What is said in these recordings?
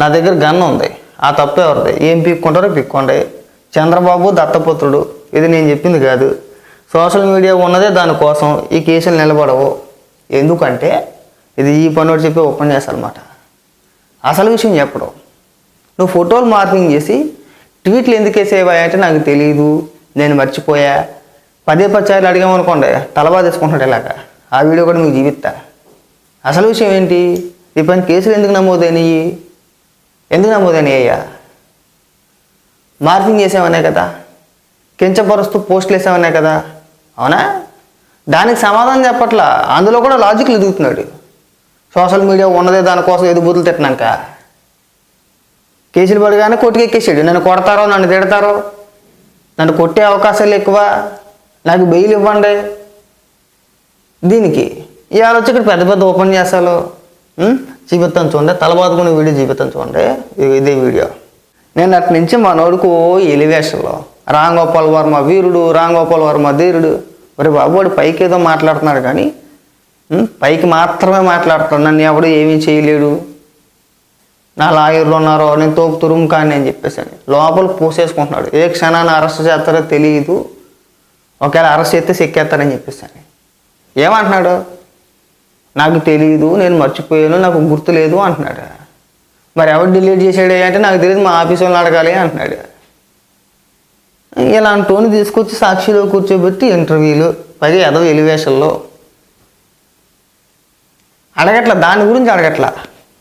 నా దగ్గర గన్ ఉంది. ఆ తప్పు ఎవరిది? ఏం పీక్కుంటారో పీక్కోండి. చంద్రబాబు దత్తపుత్రుడు. ఇది నేను చెప్పింది కాదు. సోషల్ మీడియా ఉన్నదే దానికోసం ఈ కేసులు నిలబడవు. ఎందుకంటే ఇది ఈ పనుడు చెప్పి ఓపెన్ చేస్తారన్నమాట అసలు విషయం చెప్పడు. నువ్వు ఫోటోలు మార్కింగ్ చేసి ట్వీట్లు ఎందుకు వేసేవా అంటే నాకు తెలియదు నేను మర్చిపోయా. పదే పచ్చాయిలు అడిగామనుకోండి తలబా తీసుకుంటున్నాడు ఇలాగ ఆ వీడియో కూడా మీకు జీవిస్తా అసలు విషయం ఏంటి? ఈ పని కేసులు ఎందుకు నమోదైనవి ఎందుకు నమోదైనవి అయ్యా? మార్కింగ్ చేసామనే కదా? కించపరుస్తూ పోస్టులు వేసామనే కదా? అవునా? దానికి సమాధానం చెప్పట్లా? అందులో కూడా లాజిక్లు ఎదుగుతున్నాడు. సోషల్ మీడియా ఉన్నదే దానికోసం ఎదు బూతులు తిట్టినాక. కేసులు పడగానే కొట్టుకెక్కేసాడు నన్ను కొడతారో నన్ను తిడతారో? నన్ను కొట్టే అవకాశాలు ఎక్కువ? నాకు బెయిల్ ఇవ్వండి. దీనికి? ఇవాళ వచ్చి ఇక్కడ పెద్ద పెద్ద ఓపెన్ చేస్తాలో జీవితం చూడండి తలబాదుకునే వీడియో జీవితం చూడండి. ఇదే వీడియో. నేను అటు నుంచి మా నోడుకు ఎలివేషన్లో. రామ్ గోపాల్ వర్మ వీరుడు రామ్ గోపాల్ వర్మ ధీరుడు. మరి బాబు వాడు పైకి ఏదో మాట్లాడుతున్నాడు కానీ పైకి మాత్రమే మాట్లాడుతున్నాడు. నన్ను ఎవడు ఏమీ చేయలేడు. నా లాయర్లు ఉన్నారో నేను తోపు తురుము కానీ అని చెప్పేసాను. లోపల పూసేసుకుంటున్నాడు. ఏ క్షణాన్ని అరెస్ట్ చేస్తారో తెలియదు ఒకవేళ అరెస్ట్ చేస్తే సెక్కేస్తారని చెప్పేసాను. ఏమంటున్నాడు? నాకు తెలియదు నేను మర్చిపోయాను నాకు గుర్తు లేదు అంటున్నాడు. మరి ఎవరు డిలీట్ చేశాడు అంటే నాకు తెలియదు మా ఆఫీస్ వాళ్ళని అడగాలి అంటున్నాడు. ఇలాంటి తీసుకొచ్చి సాక్షిలో కూర్చోబెట్టి ఇంటర్వ్యూలు పైగా ఎదవ ఎలివేషన్లో. అడగట్లా దాని గురించి అడగట్లా.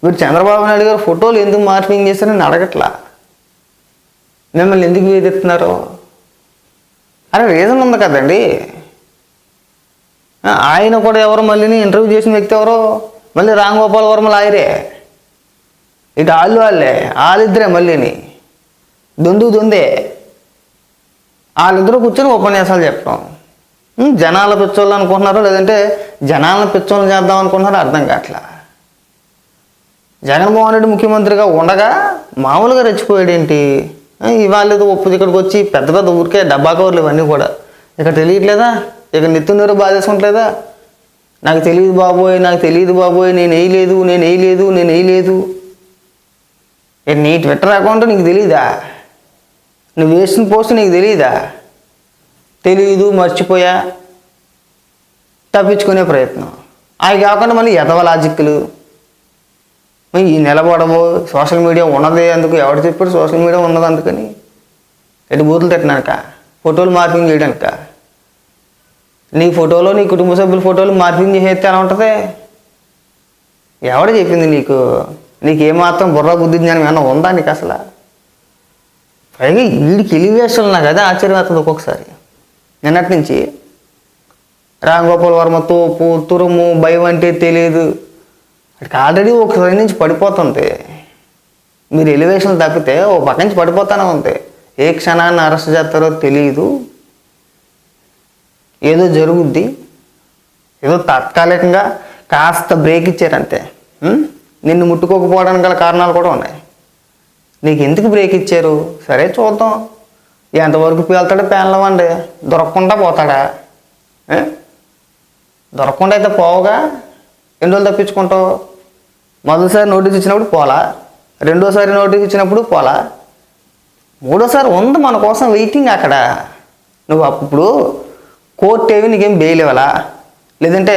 మీరు చంద్రబాబు నాయుడు గారు ఫోటోలు ఎందుకు మార్పింగ్ చేశారని అడగట్లా. మిమ్మల్ని ఎందుకు వేధిస్తున్నారు అరే రీజన్ ఉంది కదండి. ఆయన కూడా ఎవరు మళ్ళీ ఇంటర్వ్యూ చేసిన వ్యక్తి ఎవరో? మళ్ళీ రామ్ గోపాల్ వర్మ లాయరే. ఇటు వాళ్ళు వాళ్ళే వాళ్ళిద్దరే మళ్ళీని. దొందు దొందే. వాళ్ళిద్దరూ కూర్చొని ఉపన్యాసాలు చెప్పడం జనాల పిచ్చోళ్ళు అనుకుంటున్నారో? లేదంటే జనాలను పిచ్చోళ్ళు చేద్దాం అనుకుంటున్నారో? అర్థం కావట్లా. జగన్మోహన్ రెడ్డి ముఖ్యమంత్రిగా ఉండగా మామూలుగా రెచ్చిపోయాడు ఏంటి ఇవాళ ఏదో ఒప్పు ఇక్కడికి వచ్చి పెద్ద పెద్ద ఊరికే డబ్బా కవర్లు ఇవన్నీ కూడా. ఇక్కడ తెలియట్లేదా? ఇక నెత్తి నీరు బాధేసుకుంటలేదా నాకు తెలియదు బాబోయ్ నాకు తెలియదు బాబోయ్ నేను వేయలేదు నేను వేయలేదు నేను వేయలేదు. నీ ట్విట్టర్ అకౌంట్ నీకు తెలియదా నువ్వు వేసిన పోస్ట్ నీకు తెలియదా తెలియదు మర్చిపోయా? తప్పించుకునే ప్రయత్నం. అవి కాకుండా మళ్ళీ ఎదవ లాజిక్లు. ఈ నిలబడవు సోషల్ మీడియా ఉన్నదే అందుకు ఎవడు చెప్పాడు సోషల్ మీడియా ఉన్నది అందుకని. ఎటు బూతులు తిట్టినాక ఫోటోలు మార్పింగ్ చేయడానిక? నీ ఫోటోలో నీ కుటుంబ సభ్యుల ఫోటోలు మార్పింగ్ చేసేస్తే ఎలా ఉంటుంది? ఎవడ చెప్పింది నీకు? నీకు ఏమాత్రం బుర్ర బుద్ధి జ్ఞానం ఏమన్నా ఉందా నీకు అసలు? పైగా వీడికి ఎలివేషన్ నాకు అదే ఆశ్చర్యమవుతుంది ఒక్కొక్కసారి. నిన్నటి నుంచి రామ్ గోపాల్ వర్మ తోపు తురుము భయం అంటే తెలియదు అక్కడికి ఆల్రెడీ ఒకసారి నుంచి పడిపోతుంది మీరు ఎలివేషన్ తప్పితే ఓ పక్క నుంచి పడిపోతానే ఉంది. ఏ క్షణాన్ని అరెస్ట్ చేస్తారో తెలియదు ఏదో జరుగుద్ది. ఏదో తాత్కాలికంగా కాస్త బ్రేక్ ఇచ్చారంతే. నిన్ను ముట్టుకోకపోవడానికి గల కారణాలు కూడా ఉన్నాయి. నీకు ఎందుకు బ్రేక్ ఇచ్చారు? సరే చూద్దాం. ఎంతవరకు పేలుతాడో పేలవండి. దొరకకుండా పోతాడా? దొరకకుండా అయితే పోవుగా? ఎన్ని రోజులు తప్పించుకుంటావు? మొదటిసారి నోటీస్ ఇచ్చినప్పుడు పోలా? రెండోసారి నోటీస్ ఇచ్చినప్పుడు పోలా? మూడోసారి ఉంది మన కోసం వెయిటింగ్ అక్కడ. నువ్వు అప్పుడు కోర్టు ఏమి నీకేం బెయిల్ ఇవ్వాలా లేదంటే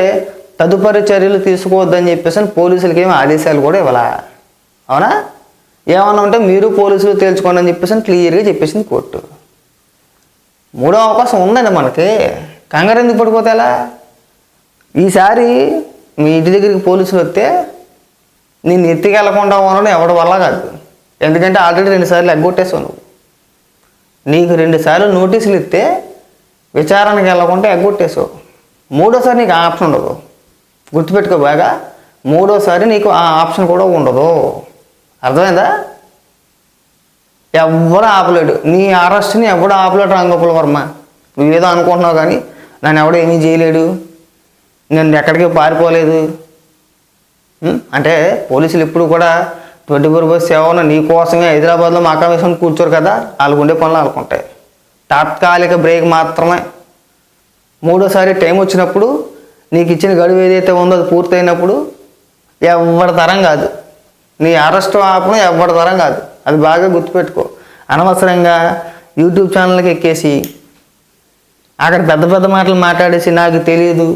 తదుపరి చర్యలు తీసుకోవద్దని చెప్పేసి పోలీసులకి ఏమి ఆదేశాలు కూడా ఇవ్వాలా? అవునా? ఏమన్నా ఉంటే మీరు పోలీసులు తేల్చుకోండి అని చెప్పేసి క్లియర్గా చెప్పేసింది కోర్టు. మూడో అవకాశం ఉందండి మనకి. కంగారు ఎందుకు పడిపోతే ఎలా ఈసారి మీ ఇంటి దగ్గరికి పోలీసులు వస్తే నేను ఎత్తికెళ్ళకుండా ఉండడం ఎవడి వల్ల కాదు. ఎందుకంటే ఆల్రెడీ రెండుసార్లు ఎగ్గొట్టేసావు నువ్వు. నీకు రెండుసార్లు నోటీసులు ఇస్తే విచారణకి వెళ్ళకుండా ఎగ్గొట్టేసావు. మూడోసారి నీకు ఆ ఆప్షన్ ఉండదు. గుర్తుపెట్టుకో బాగా. మూడోసారి నీకు ఆ ఆప్షన్ కూడా ఉండదు. అర్థమైందా? ఎవ్వడు ఆపలేడు. నీ అరెస్ట్ని ఎవడు ఆపలేడు రంగపుల వర్మ. నువ్వేదో అనుకుంటున్నావు కానీ నన్ను ఎవడు ఏమీ చేయలేడు. నేను ఎక్కడికి పారిపోలేదు. అంటే పోలీసులు ఎప్పుడు కూడా ట్వంటీ ఫోర్ బై సెవెన్ నీ కోసమే హైదరాబాద్లో మాకా వేసుకొని కూర్చోరు కదా. వాళ్ళకు ఉండే పనులు వాళ్ళకుంటాయి. తాత్కాలిక బ్రేక్ మాత్రమే. మూడోసారి టైం వచ్చినప్పుడు నీకు ఇచ్చిన గడువు ఏదైతే ఉందో అది పూర్తయినప్పుడు ఎవరి తరం కాదు. నీ అరెస్ట్ ఆపడం ఎవరి తరం కాదు. అది బాగా గుర్తుపెట్టుకో. అనవసరంగా యూట్యూబ్ ఛానల్కి ఎక్కేసి అక్కడ పెద్ద పెద్ద మాటలు మాట్లాడేసి నాకు తెలియదు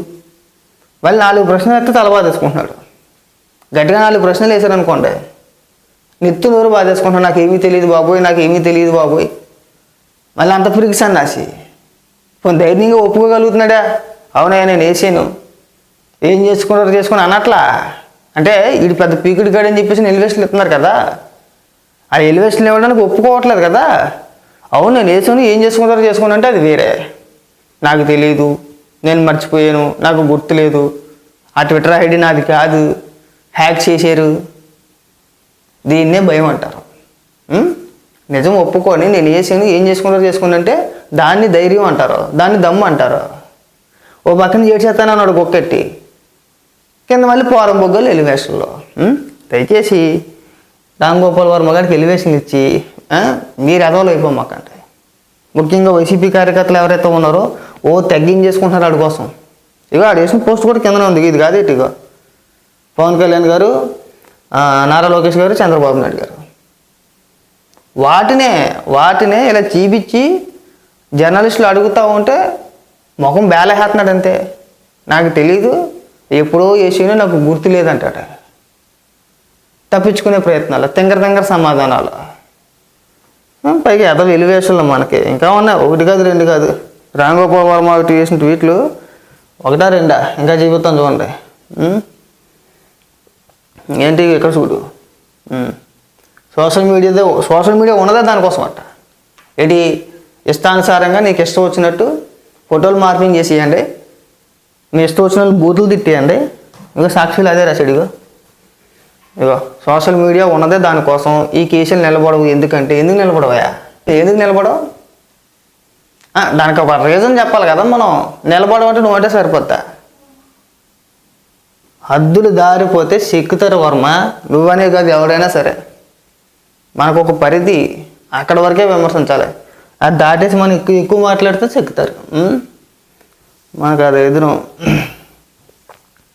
మళ్ళీ నాలుగు ప్రశ్నలు ఎత్తే తల బాధేసుకుంటున్నాడు గట్టిగా నాలుగు ప్రశ్నలు వేసారనుకోండి నెత్తి నోరు బాధేసుకుంటున్నాడు నాకు ఏమీ తెలియదు బాబోయ్ నాకు ఏమీ తెలియదు బాబోయ్. మళ్ళీ అంత ఫ్రిక్స్ అన్నాసి కొంత ధైర్యంగా ఒప్పుకోగలుగుతున్నాడా? అవునయ్యా నేను వేసాను ఏం చేసుకున్నారు చేసుకుని అనట్లా అంటే ఇది పెద్ద పీకుడు కాడని చెప్పేసి ఎలివేషన్లు ఇస్తున్నారు కదా. ఆ ఎలివేషన్లు ఇవ్వడానికి ఒప్పుకోవట్లేదు కదా. అవును నేను వేసాను ఏం చేసుకుంటారో చేసుకుని అంటే అది వేరే. నాకు తెలియదు నేను మర్చిపోయాను నాకు గుర్తులేదు ఆ ట్విట్టర్ ఐడి నాది కాదు. హ్యాక్ చేశారు. దీన్నే భయం అంటారు. నిజం ఒప్పుకొని నేను చేసింది ఏం చేసుకుంటారో చేసుకుని దాన్ని ధైర్యం అంటారు దాన్ని దమ్ము అంటారు. ఓ పక్కన చేసేస్తాను అన్నాడు కుక్కెట్టి కింద మళ్ళీ పోరం బొగ్గలు ఎలివేషన్లో. దయచేసి రామ్ గోపాల్ వర్మ గారికి ఎలివేషన్ ఇచ్చి మీరు ఎదవలు అయిపోమాకండి ముఖ్యంగా వైసీపీ కార్యకర్తలు ఎవరైతే ఉన్నారో ఓ తగ్గించేసుకుంటున్నారు వాడి కోసం. ఇక ఆడు వేసిన పోస్ట్ కూడా కిందనే ఉంది ఇది కాదేటి ఇక పవన్ కళ్యాణ్ గారు నారా లోకేష్ గారు చంద్రబాబు నాయుడు గారు. వాటినే వాటినే ఇలా చూపించి జర్నలిస్టులు అడుగుతూ ఉంటే ముఖం బేలహేస్తున్నాడు అంతే నాకు తెలీదు ఎప్పుడో చేసినా నాకు గుర్తు లేదంటాడు. తప్పించుకునే ప్రయత్నాలు తింగర తింగర సమాధానాలు. పైగా ఎద ఎలివేషన్లు మనకి. ఇంకా ఉన్నాయి ఒకటి కాదు రెండు కాదు. రాంగోపాల్ వర్మ ఒకటి వేసిన ట్వీట్లు ఒకటా రెండా? ఇంకా చూపిస్తాం చూడండి. ఏంటి ఇక్కడ చూడు. సోషల్ మీడియా సోషల్ మీడియా ఉన్నదే దానికోసం అంట ఏంటి ఇష్టానుసారంగా నీకు ఇష్టం వచ్చినట్టు ఫోటోలు మార్పింగ్ చేసేయండి. మీ ఇష్టం వచ్చిన వాళ్ళు బూతులు తిట్టేయండి. ఇగో సాక్షులు అదే రాశాడు ఇగో సోషల్ మీడియా ఉన్నదే దానికోసం ఈ కేసులు నిలబడవు. ఎందుకంటే ఎందుకు నిలబడవయా ఎందుకు నిలబడవు? దానికి ఒక రీజన్ చెప్పాలి కదా మనం. నిలబడమంటే నువ్వంటే సరిపోతా హద్దులు దారిపోతే సిక్కుతారు వర్మ నువ్వనే కాదు ఎవడైనా సరే. మనకు ఒక పరిధి అక్కడ వరకే విమర్శించాలి. అది దాటేసి మనం ఎక్కువ ఎక్కువ మాట్లాడితే చెక్కుతారు. మనకు అది ఎదురు.